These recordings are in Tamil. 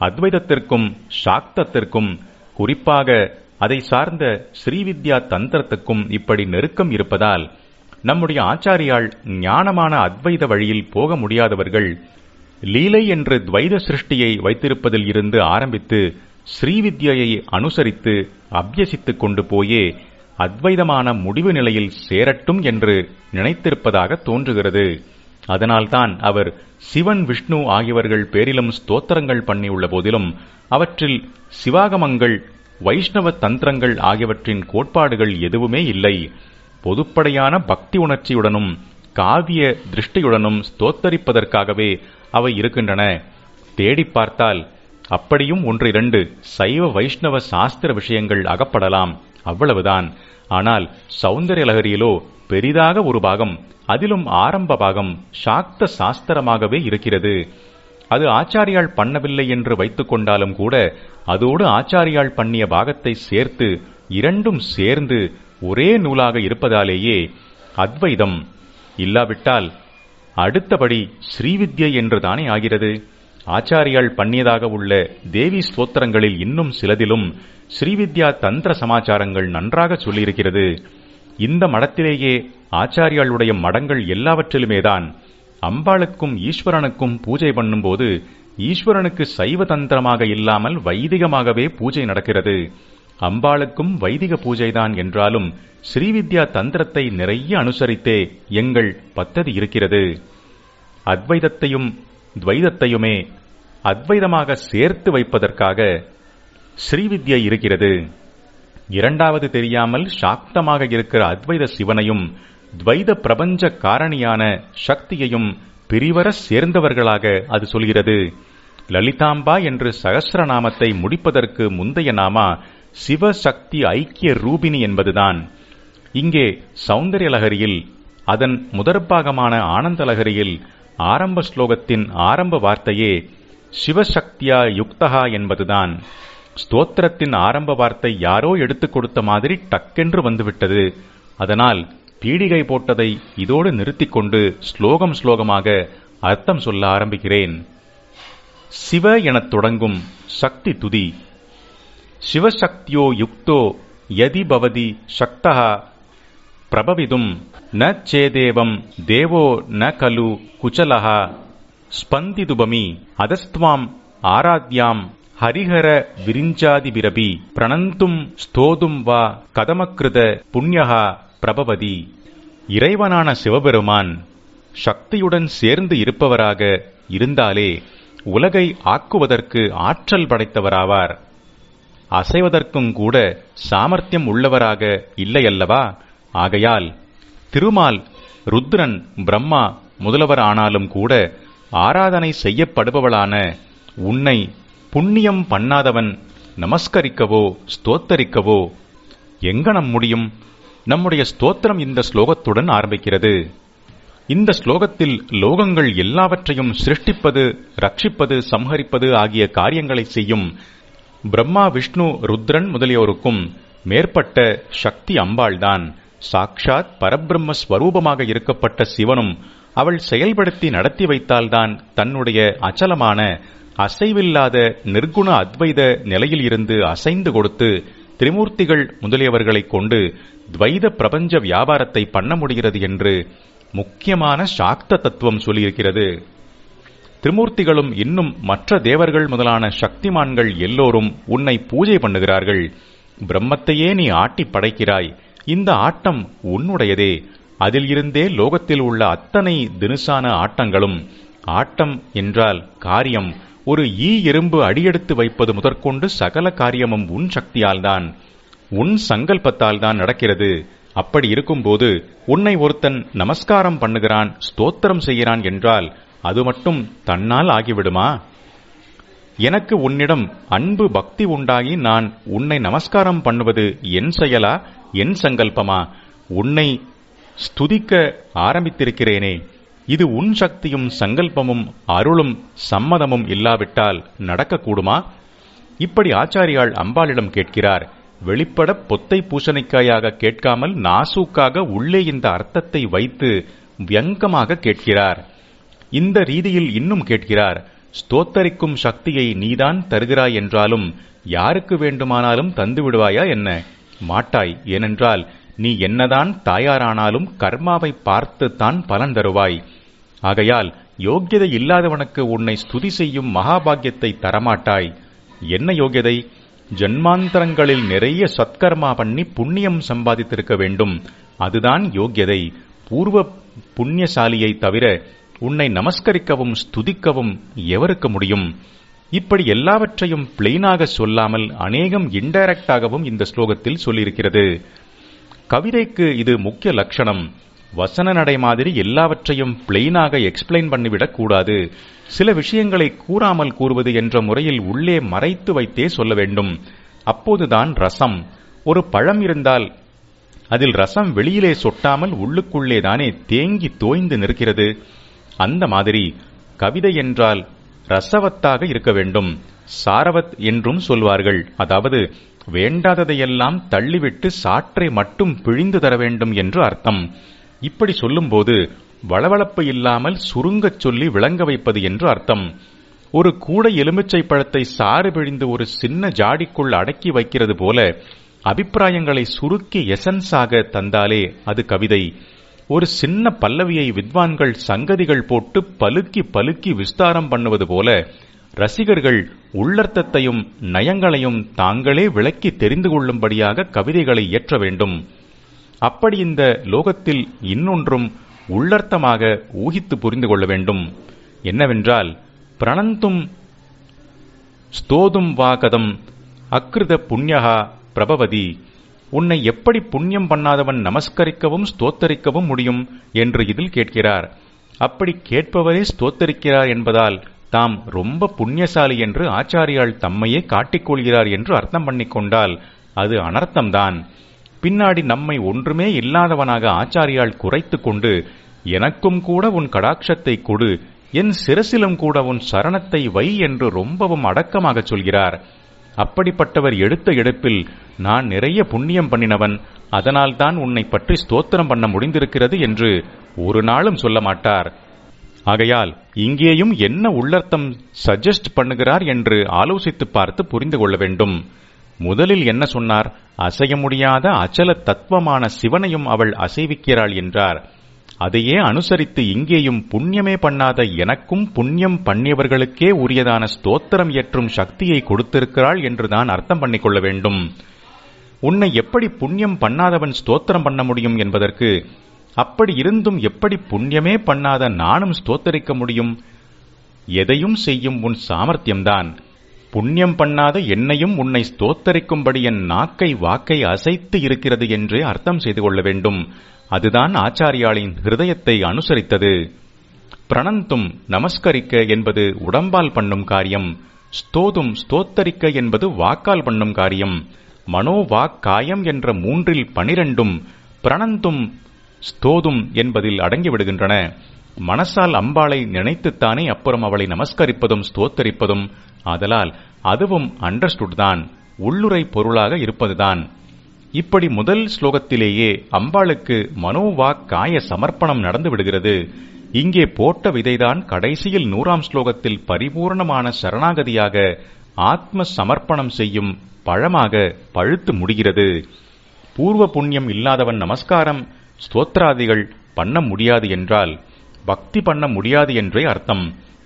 அத்வைதத்திற்கும் சாக்தத்திற்கும் குறிப்பாக அதை சார்ந்த ஸ்ரீவித்யா தந்திரத்துக்கும் இப்படி நெருக்கம் இருப்பதால் நம்முடைய ஆச்சாரியால் ஞானமான அத்வைத வழியில் போக முடியாதவர்கள் லீலை என்று துவைத சிருஷ்டியை வைத்திருப்பதில் இருந்து ஆரம்பித்து ஸ்ரீவித்யை அனுசரித்து அபியசித்துக் கொண்டு போயே அத்வைதமான முடிவு நிலையில் சேரட்டும் என்று நினைத்திருப்பதாக தோன்றுகிறது. அதனால்தான் அவர் சிவன் விஷ்ணு ஆகியவர்கள் பேரிலும் ஸ்தோத்திரங்கள் பண்ணியுள்ள போதிலும் அவற்றில் சிவாகமங்கள் வைஷ்ணவ தந்திரங்கள் ஆகியவற்றின் கோட்பாடுகள் எதுவுமே இல்லை. பொதுப்படையான பக்தி உணர்ச்சியுடனும் காவிய திருஷ்டியுடனும் ஸ்தோத்தரிப்பதற்காகவே அவை இருக்கின்றன. தேடி பார்த்தால் அப்படியும் ஒன்றிரண்டு சைவ வைஷ்ணவ சாஸ்திர விஷயங்கள் அகப்படலாம். அவ்வளவுதான். ஆனால் சௌந்தர்யலகரியிலோ பெரிதாக ஒரு பாகம் அதிலும் ஆரம்ப பாகம் சாக்த சாஸ்திரமாகவே இருக்கிறது. அது ஆச்சாரியால் பண்ணவில்லை என்று வைத்துக் கொண்டாலும் கூட அதோடு ஆச்சாரியால் பண்ணிய பாகத்தை சேர்த்து இரண்டும் சேர்ந்து ஒரே நூலாக இருப்பதாலேயே அத்வைதம். இல்லாவிட்டால் அடுத்தபடி ஸ்ரீவித்யை என்றுதானே ஆகிறது. ஆச்சாரியால் பண்ணியதாக உள்ள தேவி ஸ்தோத்திரங்களில் இன்னும் சிலதிலும் ஸ்ரீவித்யா தந்திர சமாச்சாரங்கள் நன்றாக சொல்லியிருக்கிறது. இந்த மடத்திலேயே ஆச்சாரியாளுடைய மடங்கள் எல்லாவற்றிலுமேதான் அம்பாளுக்கும் ஈஸ்வரனுக்கும் பூஜை பண்ணும்போது ஈஸ்வரனுக்கு சைவ தந்திரமாக இல்லாமல் வைதிகமாகவே பூஜை நடக்கிறது. அம்பாளுக்கும் வைதிக பூஜைதான் என்றாலும் ஸ்ரீவித்யா தந்திரத்தை நிறைய அனுசரித்தே எங்கள் பத்ததி இருக்கிறது. அத்வைதத்தையும் துவைதத்தையுமே அத்வைதமாக சேர்த்து வைப்பதற்காக ஸ்ரீவித்யை இருக்கிறது. இரண்டாவது தெரியாமல் சாக்தமாக இருக்கிற அத்வைத சிவனையும் துவைத பிரபஞ்ச காரணியான சக்தியையும் பிரிவர சேர்ந்தவர்களாக அது சொல்கிறது. லலிதாம்பா என்று சகசிரநாமத்தை முடிப்பதற்கு முந்தைய நாமா சிவசக்தி ஐக்கிய ரூபினி என்பதுதான். இங்கே சௌந்தர்யலகரியில் அதன் முதற்பாகமான ஆனந்தலகரியில் ஆரம்ப ஸ்லோகத்தின் ஆரம்ப வார்த்தையே சிவசக்தியா யுக்தகா என்பதுதான். ஸ்தோத்திரத்தின் ஆரம்ப வார்த்தை யாரோ எடுத்துக் கொடுத்த மாதிரி டக்கென்று வந்துவிட்டது. அதனால் பீடிகை போட்டதை இதோடு நிறுத்திக் கொண்டு ஸ்லோகம் ஸ்லோகமாக அர்த்தம் சொல்ல ஆரம்பிக்கிறேன். சிவ எனத் தொடங்கும் சக்தி துதி. சிவசக்தியோ யுக்தோ யதி பவதி சக்தா. பிரபவிதும் ந சேதேவம் தேவோ ந கலு குச்சலஹா. ஸ்பந்திதுபமி அதஸ்துவாம் ஆராத்யாம் ஹரிஹர விரிஞ்சாதிபிரபி பிரணந்தும் ஸ்தோதும் வா கதமக்கிருத புண்ணியகா பிரபவதி. இறைவனான சிவபெருமான் சக்தியுடன் சேர்ந்து இருப்பவராக இருந்தாலே உலகை ஆக்குவதற்கு ஆற்றல் படைத்தவராவார். அசைவதற்கும் கூட சாமர்த்தியம் உள்ளவராக இல்லையல்லவா? ஆகையால் திருமால் ருத்ரன் பிரம்மா முதலவர் ஆனாலும் கூட ஆராதனை செய்யப்படுபவளான உன்னை புண்ணியம் பண்ணாதவன் நமஸ்கரிக்கவோ ஸ்தோத்தரிக்கவோ? எங்கனம் முடியும்? நம்முடைய ஸ்தோத்திரம் இந்த ஸ்லோகத்துடன் ஆரம்பிக்கிறது. இந்த ஸ்லோகத்தில் லோகங்கள் எல்லாவற்றையும் சிருஷ்டிப்பது ரட்சிப்பது சம்ஹரிப்பது ஆகிய காரியங்களை செய்யும் பிரம்மா விஷ்ணு ருத்ரன் முதலியோருக்கும் மேற்பட்ட சக்தி அம்பாள்தான். சாக்ஷாத் பரபிரம்ம ஸ்வரூபமாக இருக்கப்பட்ட சிவனும் அவள் செயல்படுத்தி நடத்தி வைத்தால்தான் தன்னுடைய அச்சலமான அசைவில்லாத நிர்குண அத்வைத நிலையில் இருந்து அசைந்து கொடுத்து திரிமூர்த்திகள் முதலியவர்களைக் கொண்டு துவைத பிரபஞ்ச வியாபாரத்தை பண்ண முடிகிறது என்று முக்கியமான சாக்த தத்துவம் சொல்லியிருக்கிறது. திரிமூர்த்திகளும் இன்னும் மற்ற தேவர்கள் முதலான சக்திமான்கள் எல்லோரும் உன்னை பூஜை பண்ணுகிறார்கள். பிரம்மத்தையே நீ ஆட்டி படைக்கிறாய். இந்த ஆட்டம் உன்னுடையதே. அதில் இருந்தே லோகத்தில் உள்ள அத்தனை தினுசான ஆட்டங்களும் ஆட்டம் என்றால் காரியம். ஒரு ஈ எறும்பு அடியெடுத்து வைப்பது முதற்கொண்டு சகல காரியமும் உன் சக்தியால்தான் உன் சங்கல்பத்தால் தான் நடக்கிறது. அப்படி இருக்கும்போது உன்னை ஒருத்தன் நமஸ்காரம் பண்ணுகிறான் ஸ்தோத்திரம் செய்கிறான் என்றால் அது மட்டும் தன்னால் ஆகிவிடுமா? எனக்கு உன்னிடம் அன்பு பக்தி உண்டாகி நான் உன்னை நமஸ்காரம் பண்ணுவது என் செயலா என் சங்கல்பமா? உன்னை ஸ்துதிக்க ஆரம்பித்திருக்கிறேனே. இது உன் சக்தியும் சங்கல்பமும் அருளும் சம்மதமும் இல்லாவிட்டால் நடக்கக்கூடுமா? இப்படி ஆச்சாரியால் அம்பாளிடம் கேட்கிறார். வெளிப்பட பொத்தை பூசணிக்காயாக கேட்காமல் நாசூக்காக உள்ளே இந்த அர்த்தத்தை வைத்து வியங்கமாக கேட்கிறார். இந்த ரீதியில் இன்னும் கேட்கிறார் ஸ்தோத்தரிக்கும் சக்தியை நீதான் தருகிறாய் என்றாலும் யாருக்கு வேண்டுமானாலும் தந்து விடுவாயா என்ன? மாட்டாய் ஏனென்றால் நீ என்னதான் தாயாரானாலும் கர்மாவை பார்த்துத்தான் பலன் தருவாய். ஆகையால் யோக்கியதை இல்லாதவனுக்கு உன்னை ஸ்துதி செய்யும் மகாபாகியத்தை தரமாட்டாய். என்ன யோகியதை ஜன்மாந்தரங்களில் நிறைய சத்கர்மா பண்ணி புண்ணியம் சம்பாதித்திருக்க வேண்டும். அதுதான் யோக்கியதை. பூர்வ புண்ணியசாலியை தவிர உன்னை நமஸ்கரிக்கவும் ஸ்துதிக்கவும் எவருக்கு முடியும்? இப்படி எல்லாவற்றையும் பிளெயினாக சொல்லாமல் அநேகம் இன்டைரக்டாகவும் இந்த ஸ்லோகத்தில் சொல்லியிருக்கிறது. கவிதைக்கு இது முக்கிய லட்சணம். வசன நடை மாதிரி எல்லாவற்றையும் பிளெயினாக எக்ஸ்பிளைன் பண்ணிவிடக் கூடாது. சில விஷயங்களை கூறாமல் கூறுவது என்ற முறையில் உள்ளே மறைத்து வைத்தே சொல்ல வேண்டும். அப்போதுதான் ரசம். ஒரு பழம் இருந்தால் அதில் ரசம் வெளியிலே சொட்டாமல் உள்ளுக்குள்ளே தானே தேங்கி தோய்ந்து நிற்கிறது. அந்த மாதிரி கவிதை என்றால் ரசவத்தாக இருக்க வேண்டும். சாரவத் என்றும் சொல்வார்கள். அதாவது வேண்டாததையெல்லாம் தள்ளிவிட்டு சாற்றை மட்டும் பிழிந்து தர வேண்டும் என்று அர்த்தம். இப்படி சொல்லும்போது வளவளப்பு இல்லாமல் சுருங்கச் சொல்லி விளங்க வைப்பது என்று அர்த்தம். ஒரு கூடை எலுமிச்சை பழத்தை சாறு பிழிந்து ஒரு சின்ன ஜாடிக்குள் அடக்கி வைக்கிறது போல அபிப்பிராயங்களை சுருக்கி எசன்ஸாக தந்தாலே அது கவிதை. ஒரு சின்ன பல்லவியை வித்வான்கள் சங்கதிகள் போட்டு பலுக்கி பலுக்கி விஸ்தாரம் பண்ணுவது போல ரசிகர்கள் உள்ளர்த்தத்தையும் நயங்களையும் தாங்களே விளக்கி தெரிந்து கொள்ளும்படியாக கவிதைகளை இயற்ற வேண்டும். அப்படி இந்த லோகத்தில் இன்னொன்றும் உள்ளர்த்தமாக ஊகித்து புரிந்து கொள்ள வேண்டும். என்னவென்றால் பிரணந்தும் ஸ்தோதும் வாகதம் அக்ருத புண்ணியகா பிரபவதி. உன்னை எப்படி புண்ணியம் பண்ணாதவன் நமஸ்கரிக்கவும் ஸ்தோத்தரிக்கவும் முடியும் என்று இதில் கேட்கிறார். அப்படி கேட்பவரே ஸ்தோத்தரிக்கிறார் என்பதால் தாம் ரொம்ப புண்ணியசாலி என்று ஆச்சாரியால் தம்மையே காட்டிக்கொள்கிறார் என்று அர்த்தம் பண்ணிக்கொண்டால் அது அனர்த்தம்தான். பின்னாடி நம்மை ஒன்றுமே இல்லாதவனாக ஆச்சாரியால் குறைத்து கொண்டு எனக்கும் கூட உன் கடாட்சத்தை கொடு என் சிரசிலும் கூட உன் சரணத்தை வை என்று ரொம்பவும் அடக்கமாகச் சொல்கிறார். அப்படிப்பட்டவர் எடுத்த எடுப்பில் நான் நிறைய புண்ணியம் பண்ணினவன் அதனால்தான் உன்னை பற்றி ஸ்தோத்திரம் பண்ண முடிந்திருக்கிறது என்று ஒரு நாளும் சொல்ல மாட்டார். ஆகையால் இங்கேயும் என்ன உள்ளர்த்தம் சஜஸ்ட் பண்ணுகிறார் என்று ஆலோசித்து பார்த்து புரிந்து கொள்ள வேண்டும். முதலில் என்ன சொன்னார்? அசைய முடியாத அச்சல தத்துவமான சிவனையும் அவள் அசைவிக்கிறாள் என்றார். அதையே அனுசரித்து இங்கேயும் புண்ணியமே பண்ணாத எனக்கும் புண்ணியம் பண்ணியவர்களுக்கே உரியதான ஸ்தோத்திரம் ஏற்றும் சக்தியை கொடுத்திருக்கிறாள் என்றுதான் அர்த்தம் பண்ணிக்கொள்ள வேண்டும். உன்னை எப்படி புண்ணியம் பண்ணாதவன் ஸ்தோத்திரம் பண்ண முடியும் என்பதற்கு அப்படி இருந்தும் எப்படி புண்ணியமே பண்ணாத நானும் ஸ்தோத்தரிக்க முடியும்? எதையும் செய்யும் உன் சாமர்த்தியம்தான். புண்ணியம் பண்ணாத என்னையும் உன்னை ஸ்தோத்தரிக்கும்படி என் நாக்கை வாக்கை அசைத்து இருக்கிறது என்று அர்த்தம் செய்து கொள்ள வேண்டும். அதுதான் ஆச்சாரியாளின் ஹிருதயத்தை அனுசரித்தது. பிரணந்தும் நமஸ்கரிக்க என்பது உடம்பால் பண்ணும் காரியம். ஸ்தோதும் ஸ்தோத்தரிக்க என்பது வாக்கால் பண்ணும் காரியம். மனோ வாக் காயம் என்ற மூன்றில் பனிரெண்டும் பிரணந்தும் ஸ்தோதும் என்பதில் அடங்கிவிடுகின்றன. மனசால் அம்பாளை நினைத்துத்தானே அப்புறம் அவளை நமஸ்கரிப்பதும் ஸ்தோத்தரிப்பதும்? ஆதலால் அதுவும் அண்டர்ஸ்டுட் தான். உள்ளுரை பொருளாக இருப்பதுதான். இப்படி முதல் ஸ்லோகத்திலேயே அம்பாளுக்கு மனோவாக் காய சமர்ப்பணம் நடந்து விடுகிறது. இங்கே போட்ட விதைதான் கடைசியில் நூறாம் ஸ்லோகத்தில் பரிபூர்ணமான சரணாகதியாக ஆத்ம சமர்ப்பணம் செய்யும் பழமாக பழுத்து முடிகிறது. பூர்வ புண்ணியம் இல்லாதவன் நமஸ்காரம் ஸ்தோத்ராதிகள் பண்ண முடியாது என்றால் பக்தி பண்ண முடியாது என்றே அர்த்தம்.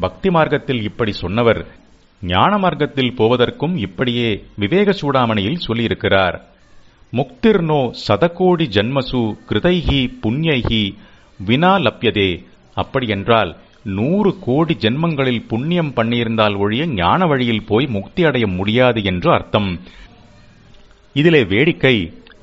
பக்தி மார்க்கத்தில் இப்படி சொன்னவர் ஞான மார்க்கத்தில் போவதற்கும் இப்படியே விவேக சூடாமணியில் சொல்லியிருக்கிறார். முக்திர்னோ சதகோடி ஜன்மசு கிருதைஹி புண்ணியைஹி வினா லப்யதே. அப்படியென்றால் நூறு கோடி ஜென்மங்களில் புண்ணியம் பண்ணியிருந்தால் ஒழிய ஞான வழியில் போய் முக்தி அடைய முடியாது என்று அர்த்தம். இதிலே வேடிக்கை.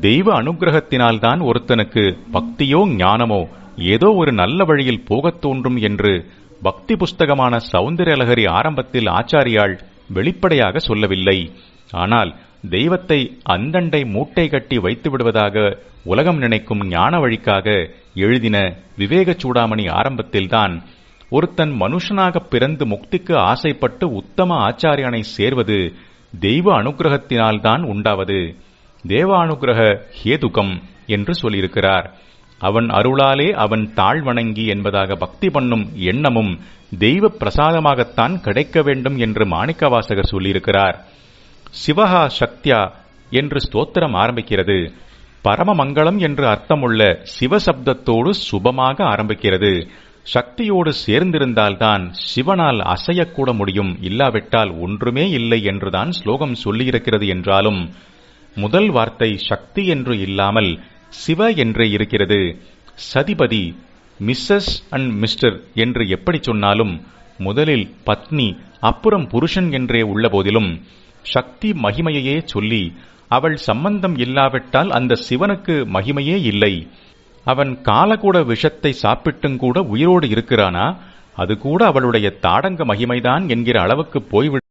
தெய்வ அனுகிரகத்தினால்தான் ஒருத்தனுக்கு பக்தியோ ஞானமோ ஏதோ ஒரு நல்ல வழியில் போகத் தோன்றும் என்று பக்தி புஸ்தகமான சௌந்தர்யலகரி ஆரம்பத்தில் ஆச்சாரியாள் வெளிப்படையாக சொல்லவில்லை. ஆனால் தெய்வத்தை அந்தண்டை மூட்டை கட்டி வைத்து விடுவதாக உலகம் நினைக்கும் ஞான வழிக்காக எழுதின விவேக சூடாமணி ஆரம்பத்தில்தான் ஒருத்தன் மனுஷனாக பிறந்து முக்திக்கு ஆசைப்பட்டு உத்தம ஆச்சாரியனை சேர்வது தெய்வ அனுகிரகத்தினால்தான் உண்டாவது. தேவ அனுகிரக ஹேதுகம் என்று சொல்லியிருக்கிறார். அவன் அருளாலே அவன் தாழ் வணங்கி என்பதாக பக்தி பண்ணும் எண்ணமும் தெய்வ பிரசாதமாகத்தான் கிடைக்க வேண்டும் என்று மாணிக்கவாசகர் சொல்லியிருக்கிறார். சிவஹா சக்தியா என்று ஸ்தோத்திரம் ஆரம்பிக்கிறது. பரமமங்கலம் என்று அர்த்தமுள்ள சிவசப்தத்தோடு சுபமாக ஆரம்பிக்கிறது. சக்தியோடு சேர்ந்திருந்தால்தான் சிவனால் அசையக்கூட முடியும் இல்லாவிட்டால் ஒன்றுமே இல்லை என்றுதான் ஸ்லோகம் சொல்லியிருக்கிறது என்றாலும் முதல் வார்த்தை சக்தி என்று இல்லாமல் சிவ என்றே இருக்கிறது. சதிபதி மிஸ்ஸஸ் அண்ட் மிஸ்டர் என்று எப்படி சொன்னாலும் முதலில் பத்னி அப்புறம் புருஷன் என்றே உள்ள போதிலும் சக்தி மகிமையையே சொல்லி அவள் சம்பந்தம் இல்லாவிட்டால் அந்த சிவனுக்கு மகிமையே இல்லை. அவன் காலகூட விஷத்தை சாப்பிட்டும் கூட உயிரோடு இருக்கிறானா? அது கூட அவளுடைய தாடங்க மகிமைதான் என்கிற அளவுக்கு போய்விட